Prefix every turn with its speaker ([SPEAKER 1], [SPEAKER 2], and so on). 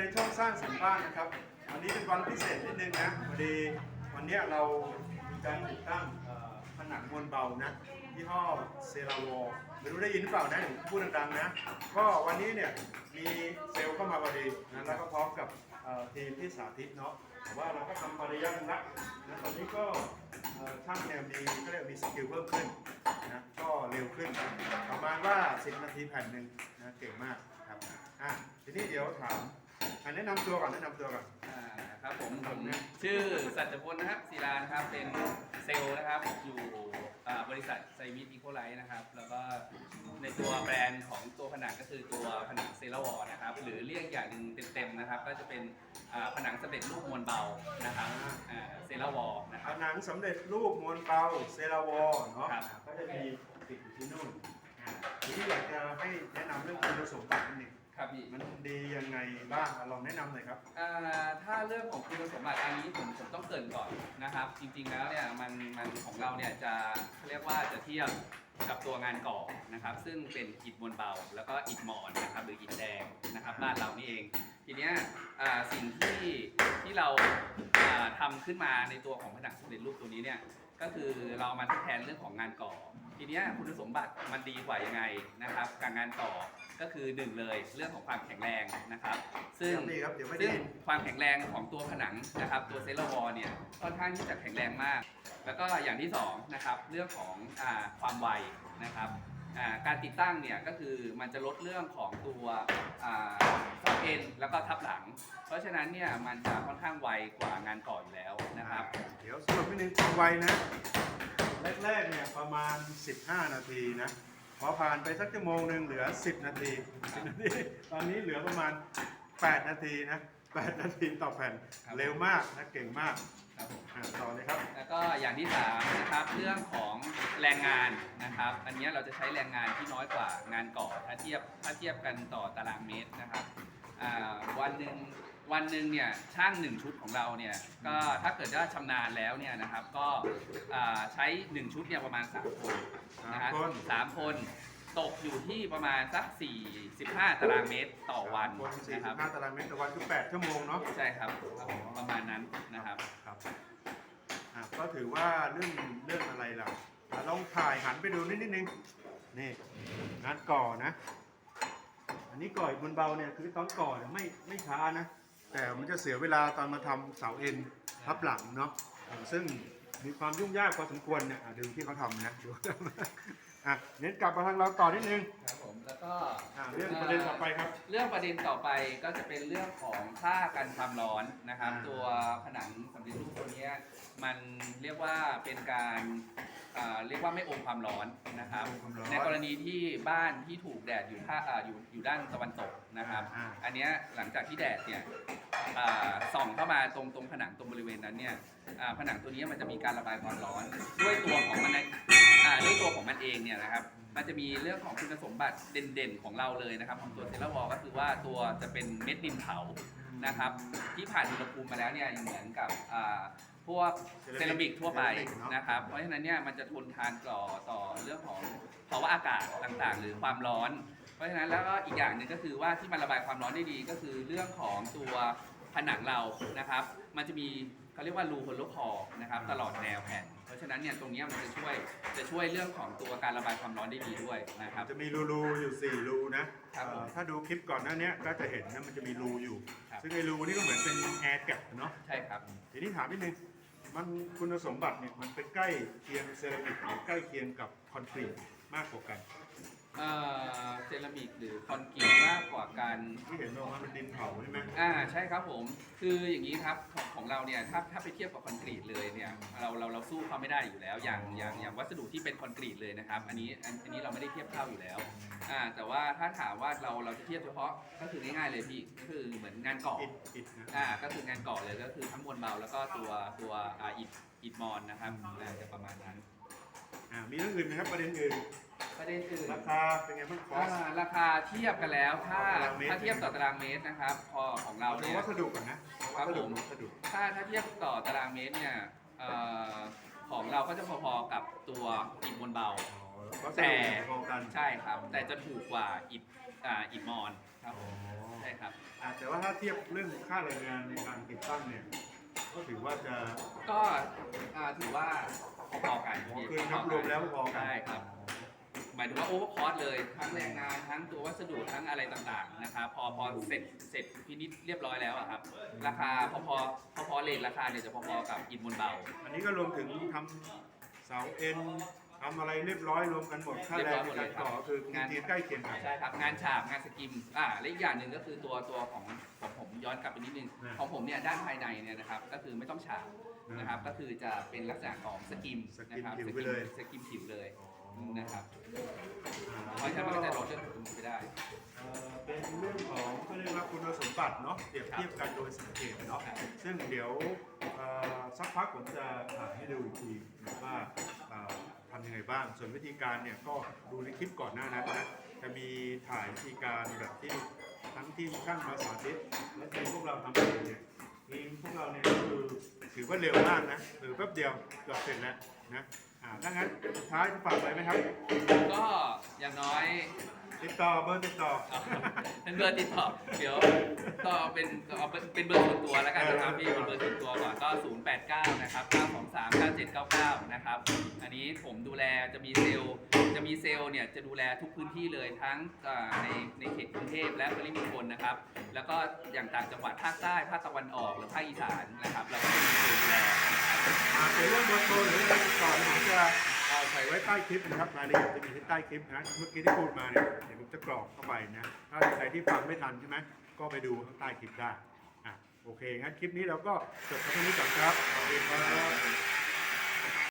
[SPEAKER 1] ในช่องสร้างสรรค์บ้านนะครับ วันนี้เป็นวันพิเศษนิดนึงนะพอดีวันนี้เรามีการติดตั้งผนังมวลเบานะยี่ห้อเซราวอไม่รู้ได้ยินหรือเปล่านะเดี๋ยวพูดดังๆนะ ก็วันนี้เนี่ยมีเซลล์เข้ามาพอดีนะแล้วก็พร้อมกับทีมที่สาธิตเนาะแต่ว่าเราก็ทำมาระยะนึงละนะตอนนี้ก็ช่างเนี่ยมีก็เรียกมีสกิลเพิ่มขึ้นนะก็เร็วขึ้น ประมาณว่า 10 นาทีแผ่นหนึ่งนะเก่งมากครับอะทีนี้เดี๋ยวถาม อะแนะนำตัวก่อนแนะนำตัวก่อน
[SPEAKER 2] อ่าครับผมผมชื่อสัจพลนะครับศิลานะครับเป็นเซลล์นะครับอยู่อ่าบริษัทไซมิทอีโคไลท์นะครับ แล้วก็ในตัวแบรนด์ของตัวผนังก็คือตัวผนังเซราวอร์นะครับ หรือเรียกอย่างหนึ่งเต็มๆนะครับ ก็จะเป็นอ่าผนังสำเร็จรูปมวลเบานะครับอ่าเซราวอร์นะค
[SPEAKER 1] ผ
[SPEAKER 2] รับ
[SPEAKER 1] นังสำเร็จรูปมวลเบาเซราวอเนาะ
[SPEAKER 2] ครับ
[SPEAKER 1] ก็จะมีติดอยู่ที่นู่นอะทีนี้อยากจะให้แนะนำเรื่องคุณสมบัตินิดนึง
[SPEAKER 2] ครับพี่
[SPEAKER 1] มันดียังไงบ้างอะลองแนะนำหน่อยครับ
[SPEAKER 2] อ่าถ้าเรื่องของคุณสมบัติอันนี้ผมผมต้องเกรินก่อนนะครับ จริงๆแล้วเนี่ยมันมันของเราเนี่ยจะเขาเรียกว่าจะเทียบกับตัวงานก่อนะครับ ซึ่งเป็นอิฐมวลเบา แล้วก็อิฐหมอนนะครับหรืออิฐแดงนะครับบ้านเรานี่เอง ทีเนี้ยอ่าสิ่งที่ที่เราอ่าทำขึ้นมาในตัวของผนังสำเร็จรูปตัวนี้เนี่ยก็คือเรามาทดแทนเรื่องของงานก่อ ทีเนี้ยคุณสมบัติมันดีกว่ายังไงนะครับกับงานก่อก็คือหนึ่งเลยเรื่องของความแข็งแรงนะครับ ซึ่ง
[SPEAKER 1] ดีครับเดี๋ยวไม่ได้
[SPEAKER 2] ซึ่ง
[SPEAKER 1] ยิน
[SPEAKER 2] ความแข็งแรงของตัวผนังนะครับตัวเซลล์วอลเนี่ยค่อนข้างที่จะแข็งแรงมาก แล้วก็อย่างที่สองนะครับเรื่องของอาความไวนะครับอ่าการติดตั้งเนี่ยก็คือมันจะลดเรื่องของตัวซอกเอ็นแล้วก็ทับหลัง เพราะฉะนั้นเนี่ยมันจะค่อนข้างไวกว่างานก่ออยู่แล้วนะครับ
[SPEAKER 1] เดี๋ยวสรุปนิดนึงความไวนะ แรกๆเนี่ยประมาณ 15 นาทีนะ พอผ่านไปสักชั่วโมงหนึ่งเหลือ 10 นาที10นาที ตอนนี้เหลือประมาณ 8 นาทีนะ 8 นาทีต่อแผ่น
[SPEAKER 2] ครับ
[SPEAKER 1] เร็วมากนะเก่งมาก
[SPEAKER 2] ครับผม
[SPEAKER 1] อะต่อเลยครับ
[SPEAKER 2] แล้วก็อย่างที่สามนะครับเรื่องของแรงงานนะครับ อันเนี้ยเราจะใช้แรงงานที่น้อยกว่างานก่อถ้าเทียบถ้าเทียบกันต่อตารางเมตรนะครับอ่าวันหนึ่ง วันหนึ่งเนี่ยช่างหนึ่งชุดของเราเนี่ยก็ถ้าเกิดว่าชำนาญแล้วเนี่ยนะครับก็อ่าใช้หนึ่งชุดเนี่ยประมาณ3คนนะฮะ
[SPEAKER 1] สามคน
[SPEAKER 2] สามคนตกอยู่ที่ประมาณสัก45 ตารางเมตรต่อวัน
[SPEAKER 1] คน
[SPEAKER 2] นะครับ
[SPEAKER 1] 45ตารางเมตรต่อวันคือ8ชั่วโมงเนาะ
[SPEAKER 2] ใช่ครับครับผมประมาณนั้นนะครับ
[SPEAKER 1] ครับอะก็ถือว่าเรื่องเรื่องอะไรล่ะอะลองถ่ายหันไปดูนิดนิดนึง นี่งานก่อนะ อันนี้ก่ออบนเบาเนี่ยคือตอนก่อเนี่ยไม่ไม่ช้านะ แต่มันจะเสียเวลาตอนมาทำเสาเอ็นทับหลังเนาะซึ่งมีความยุ่งยากพอสมควรเนี่ยอะดูที่เขาทำนะดูอะเน้นกลับมาทางเราต่อนิดนึง
[SPEAKER 2] ผมแล้วก็
[SPEAKER 1] อะเรื่องประเด็นต่อไปครับ
[SPEAKER 2] เรื่องประเด็นต่อไปก็จะเป็นเรื่องของค่ากันความร้อนนะครับ
[SPEAKER 1] อ่า
[SPEAKER 2] ตัวผนังสำเร็จรูปตัวเนี้ยมันเรียกว่าเป็นการอ่าเรียกว่าไม่อมความร้อนนะครับ
[SPEAKER 1] ความร้อน
[SPEAKER 2] ในกรณีที่บ้านที่ถูกแดดอยู่ท่าอ่าอยู่อยู่ด้านตะวันตกนะครับ
[SPEAKER 1] อ่า
[SPEAKER 2] อันเนี้ยหลังจากที่แดดเนี่ยอ่าส่องเข้ามาตรงตรงผนังตรงบริเวณนั้นเนี่ยอ่าผนังตัวเนี้ยมันจะมีการระบายความร้อน ด้วยตัวของมันเองอ่าด้วยตัวของมันเองเนี่ยนะครับ มันจะมีเรื่องของคุณสมบัติเด่นๆของเราเลยนะครับ ของตัวเซรา w อลก็คือว่าตัวจะเป็นเม็ดดินเผานะครับ ที่ผ่านอุณหภูมิมาแล้วเนี่ยเหมือนกับอ่าพวกเซรามิกทั่วไป
[SPEAKER 1] เซรามิกเนอะ
[SPEAKER 2] นะครับ เพราะฉะนั้นเนี่ยมันจะทนทานต่อต่อเรื่องของภาวะอากาศต่างๆ หรือความร้อน เพราะฉะนั้นแล้วก็อีกอย่างหนึ่งก็คือว่าที่มันระบายความร้อนได้ดีก็คือเรื่องของตัวผนังเรานะครับ มันจะมี เขาเรียกว่ารูโฮโลคอร์นะครับตลอดแนวแผ่น เพราะฉะนั้นเนี่ยตรงเนี้ยมันจะช่วยจะช่วยเรื่องของตัวการระบายความร้อนได้ดีด้วยนะครับ
[SPEAKER 1] จะมีรูๆอยู่4รูนะครับ
[SPEAKER 2] ผม
[SPEAKER 1] เอ่อถ้าดูคลิปก่อนหน้าเนี้ยก็จะเห็นนะมันจะมีรูอยู่
[SPEAKER 2] ครับ
[SPEAKER 1] ซึ่งไอ้รูนี่ก็เหมือนเป็นแอร์แกปเนาะ
[SPEAKER 2] ใช่ครับ
[SPEAKER 1] ทีนี้ถามนิดนึง มันคุณสมบัติเนี่ยมันไปใกล้เคียงเซรามิกหรือใกล้เคียงกับคอนกรีตมากกว่ากัน
[SPEAKER 2] เอ่อเซรามิกหรือคอนกรีตมากกว่ากัน
[SPEAKER 1] ที่เห็นว่ามันเป็นดินเผาใช่ไหม
[SPEAKER 2] อ่าใช่ครับผมคืออย่างนี้ครับของของเราเนี่ยถ้าถ้าไปเทียบกับคอนกรีตเลยเนี่ยเราเราเราสู้เขาไม่ได้อยู่แล้ว อย่างอย่างอย่างวัสดุที่เป็นคอนกรีตเลยนะครับ อันนี้อันอันนี้เราไม่ได้เทียบเท่าอยู่แล้วอ่าแต่ว่าถ้าถามว่าเราเราจะเทียบเฉพาะก็คือง่ายๆเลยพี่ก็คือเหมือนงานก่อ
[SPEAKER 1] อิดอิดนะ
[SPEAKER 2] อ่าก็คืองานก่อเลยก็คือทั้งมวลเบาแล้วก็ตัวตัวอ่าอิฐอิฐมอนนะครับอ่าจะประมาณนั้น
[SPEAKER 1] อ่ามีเรื่องอื่นไหมครับประเด็นอื่น
[SPEAKER 2] ประเด็นอื่น
[SPEAKER 1] ราคาเป็นไงบ้างคอส
[SPEAKER 2] อ่าราคาเทียบกันแล้วถ้า
[SPEAKER 1] ตารางเมตร
[SPEAKER 2] ถ้าเทียบต่อตารางเมตรนะครับ พอของเรา
[SPEAKER 1] เราดู
[SPEAKER 2] เนี่ย
[SPEAKER 1] วัสดุก่อนนะ
[SPEAKER 2] ครั
[SPEAKER 1] วั
[SPEAKER 2] บ
[SPEAKER 1] สดุ
[SPEAKER 2] ผม
[SPEAKER 1] วัสดุ
[SPEAKER 2] ถ้าถ้าเทียบต่อตารางเมตรเนี่ยเอ่อของเราก็จะพอๆกับตัวอิฐมวลเบา
[SPEAKER 1] อ๋อวัส
[SPEAKER 2] แต่
[SPEAKER 1] ดุพอกัน
[SPEAKER 2] ใช่ครับ แต่จะถูกกว่าอิฐอ่าอิฐมอนครับ
[SPEAKER 1] อ๋อ
[SPEAKER 2] ใช่ครับ
[SPEAKER 1] อ่าแต่ว่าถ้าเทียบเรื่องค่าแรงงานในการติดตั้งเนี่ย ก็ถือว่าจะ
[SPEAKER 2] ก็อ่าถือว่าพอๆกัน
[SPEAKER 1] อ๋อ
[SPEAKER 2] พี่
[SPEAKER 1] คือนับรวมแล้วพอกัน
[SPEAKER 2] ใช่ครับห มายถึงว่าโอเวอร์คอสเลยทั้งแรงงานทั้งตัววัสดุทั้งอะไรต่างๆนะครับพอพอเสร็จเสร็จพินิจเรียบร้อยแล้วอะครับราคาพอพอพอพอเลทราคาเนี่ยจะพอๆกับอินบนเบา
[SPEAKER 1] อันนี้ก็รวมถึงทำเสาเอ็นทำอะไรเรียบร้อยรวมกันหมดค่าแรงในการต่อคืองานที่ใกล้เคียงกัน
[SPEAKER 2] ใช่ครับงานฉาบงานสกิมอ่าและอีกอย่างหนึ่งก็คือตัวตัวของของผมย้อนกลับไปนิดนึง
[SPEAKER 1] นะ
[SPEAKER 2] ของผมเนี่ยด้านภายในเนี่ยนะครับก็คือไม่ต้องฉาบนะครับก็คือจะเป็นลักษณะของสกิม
[SPEAKER 1] สกิม
[SPEAKER 2] นะครับ
[SPEAKER 1] ผิวไปเลย
[SPEAKER 2] สกิมผิวเลย
[SPEAKER 1] อ๋อ
[SPEAKER 2] นะครับ
[SPEAKER 1] อ่า
[SPEAKER 2] เพราะฉะนั้นมันก็จะลดเรื่องของไปได้
[SPEAKER 1] เอ่อเป็นเรื่องของเขาเรียกว่าคุณสมบัติเนาะเปรียบเทียบกันโดยสังเกตเนาะ
[SPEAKER 2] ครับ
[SPEAKER 1] ซึ่งเดี๋ยวเอ่อสักพักผมจะถ่ายให้ดูอีกทีนะว่าเอ่อทำยังไงบ้าง ส่วนวิธีการเนี่ยก็ดูในคลิปก่อนหน้านั้นนะจะมีถ่ายวิธีการแบบที่ทั้งที่ช่างมาสาธิตและทีมพวกเราทำเองเนี่ยทีมพวกเราเนี่ยก็คือถือว่าเร็วมากนะหรือแป๊บเดียวเกือบเสร็จแล้วนะ อ่าถ้างั้นสุดท้ายจะฝากไว้ไหมครับ
[SPEAKER 2] ก็อย่างน้อย
[SPEAKER 1] ติดต่อเบอร์ติดต่อ
[SPEAKER 2] เอาเป็นเบอร์ติดต่อเดี๋ยวก็เอาเป็นเอาเป็นเป็นเบอร์ส่วนตัวแล้วกันนะครับพี่เป็นเบอร์ส่วนตัวก่อนก็ 089 นะครับ 923 9799 นะครับ อันนี้ผมดูแลจะมีเซลล์จะมีเซลล์เนี่ยจะดูแลทุกพื้นที่เลยทั้งเอ่อในในเขตกรุงเทพและปริมณฑลนะครับ แล้วก็อย่างต่างจังหวัดภาคใต้ภาคตะวันออกหรือภาคอีสานนะครับเราก็จะมีเซลล์ดูแล
[SPEAKER 1] อ่าเกี่ยวเรื่องเบอร์โทรหรืออะไรติดต่อเนี่ยผมจะ เอาใส่ไว้ใต้คลิปนะครับรายละเอียดจะมีที่ใต้คลิปนะ เมื่อกี้ที่พูดมาเนี่ยเดี๋ยวผมจะกรอกเข้าไปนะ ถ้าใครที่ฟังไม่ทันใช่ไหมก็ไปดูข้างใต้คลิปได้อะโอเคงั้นคลิปนี้เราก็จบเท่านี้ก่อนครับสวัสดีครับ